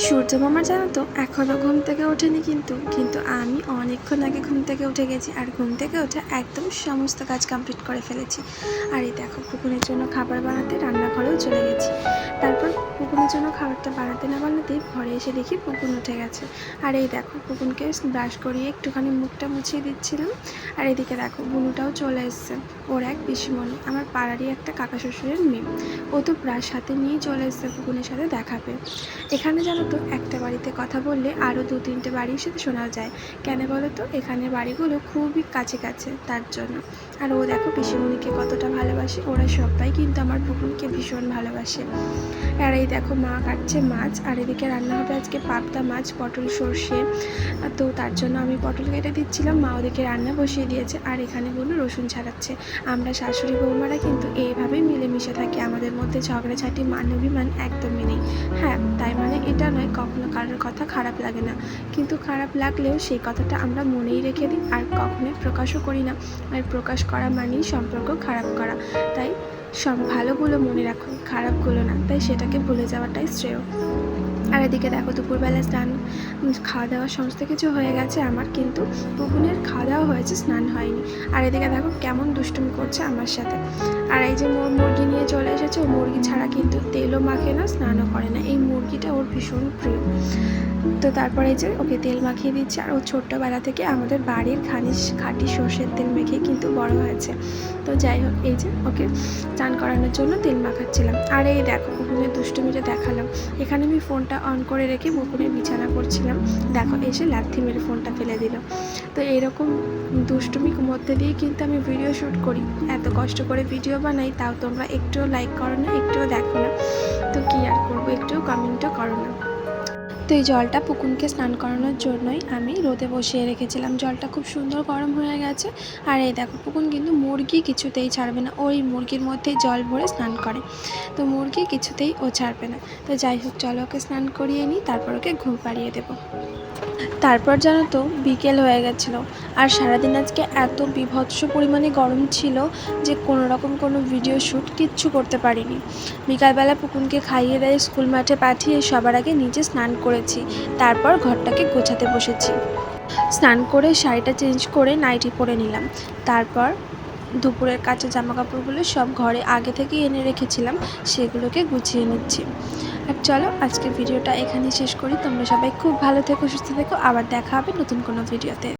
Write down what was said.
সূর্য মামা জানো তো এখনও ঘুম থেকে ওঠেনি কিন্তু। কিন্তু আমি অনেকক্ষণ আগে ঘুম থেকে উঠে গেছি আর ঘুম থেকে উঠে একদম সমস্ত কাজ কমপ্লিট করে ফেলেছি। আর এই দেখো, কুকুরের জন্য খাবার বানাতে রান্নাঘরেও চলে গেছি। খাবারটা বানাতে না বানাতেই ঘরে এসে দেখি পুকুন উঠে গেছে। আর এই দেখো পুকুনকে ব্রাশ করিয়ে একটুখানি মুখটা মুছিয়ে দিচ্ছিলাম। আর এদিকে দেখো, বুনুটাও চলে এসছে, ওর এক পিসিমণি, আমার পাড়ারই একটা কাকা শ্বশুরের মেয়ে। ও তো ব্রাশ হাতে নিয়েই চলে এসছে পুকুনের সাথে দেখাবে এখানে জানো তো, একটা বাড়িতে কথা বললে আরও দু তিনটে বাড়ির সাথে শোনা যায়। কেন বলো তো এখানে বাড়িগুলো খুবই কাছে কাছে তার জন্য। আর ও দেখো পিসিমণিকে কতটা ভালোবাসে, ওরা সবাই কিন্তু আমার পুকুরকে ভীষণ ভালোবাসে। আর এই দেখো মা কাটছে মাছ, আর এদিকে রান্না হবে আজকে পাবদা মাছ, পটল সর্ষে। তো তার জন্য আমি পটল কেটে দিচ্ছিলাম, মা ওদিকে রান্না বসিয়ে দিয়েছে, আর এখানে বলল রসুন ছাড়াচ্ছে। আমরা শাশুড়ি বৌমারা কিন্তু এইভাবেই মিলেমিশে থাকি, আমাদের মধ্যে ঝগড়াঝাটি মান অভিমান একদমই নেই। হ্যাঁ তাই মানে এটা নয়, কখনো কারোর কথা খারাপ লাগে না। কিন্তু খারাপ লাগলেও সেই কথাটা আমরা মনেই রেখে দিই, আর কখনোই প্রকাশও করি না। আর প্রকাশ করা মানেই সম্পর্ক খারাপ করা। তাই সব ভালোগুলো মনে রাখো খারাপগুলো না। তাই সেটাকে ভুলে যাওয়াটাই শ্রেয়। আর এদিকে দেখো দুপুরবেলা স্নান খাওয়া দাওয়া সমস্ত কিছু হয়ে গেছে আমার কিন্তু পুকুনের খাওয়া দাওয়া হয়েছে, স্নান হয়নি। আর এদিকে দেখো কেমন দুষ্টুমি করছে আমার সাথে। আর এই যে মোর মুরগি নিয়ে চলে এসেছে, ও মুরগি ছাড়া কিন্তু তেলও মাখে না, স্নানও করে না। এই মুরগিটা ওর ভীষণ প্রিয়। তো তারপরে যে ওকে তেল মাখিয়ে দিচ্ছে আর ও ছোট্টবেলা থেকে আমাদের বাড়ির খানি খাঁটি সর্ষের তেল মেখে কিন্তু বড় হয়েছে। তো যাই হোক, এই যে ওকে চান করানোর জন্য তেল মাখাচ্ছিলাম। আর এই দেখো মুকুনের দুষ্টুমিটা দেখালাম। এখানে আমি ফোনটা অন করে রেখে মুকুনের বিছানা করছিলাম। দেখো, এসে লাথি মেরে ফোনটা ফেলে দিল। তো এইরকম দুষ্টুমির মধ্যে দিয়ে কিন্তু আমি ভিডিও শ্যুট করি। এত কষ্ট করে ভিডিও বানাই, তাও তোমরা একটুও লাইক করো না, একটুও দেখো না। তো কী আর করব, একটুও কমেন্টও করো না। তো এই জলটা পুকুনকে স্নান করানোর জন্যই আমি রোদে বসিয়ে রেখেছিলাম। জলটা খুব সুন্দর গরম হয়ে গেছে। আর এই দেখো, পুকুন কিন্তু মুরগি কিছুতেই ছাড়বে না। ওই মুরগির মধ্যেই জল ভরে স্নান করে। তো মুরগি কিছুতেই ও ছাড়বে না। তো যাই হোক, চলো ওকে স্নান করিয়ে নিই, তারপর ওকে ঘুম পাড়িয়ে দেবো। তারপর জানো তো, বিকেল হয়ে গেছিল। আর সারাদিন আজকে এত বিভৎস পরিমাণে গরম ছিল যে কোনো রকম কোনো ভিডিও শ্যুট কিচ্ছু করতে পারিনি। বিকালবেলা পুকুনকে খাইয়ে দেয় স্কুল মাঠে পাঠিয়ে সবার আগে নিজে স্নান করেছি। তারপর ঘরটাকে গোছাতে বসেছি। স্নান করে শাড়িটা চেঞ্জ করে নাইটি পরে নিলাম। তারপর দুপুরের কাঁচা জামা কাপড়গুলো সব ঘরে আগে থেকে এনে রেখেছিলাম, সেগুলোকে গুছিয়ে নিচ্ছি। আর চলো, আজকের ভিডিওটা এখানেই শেষ করি। তোমরা সবাই খুব ভালো থেকো, সুস্থ থেকো। আবার দেখা হবে নতুন কোনো ভিডিওতে।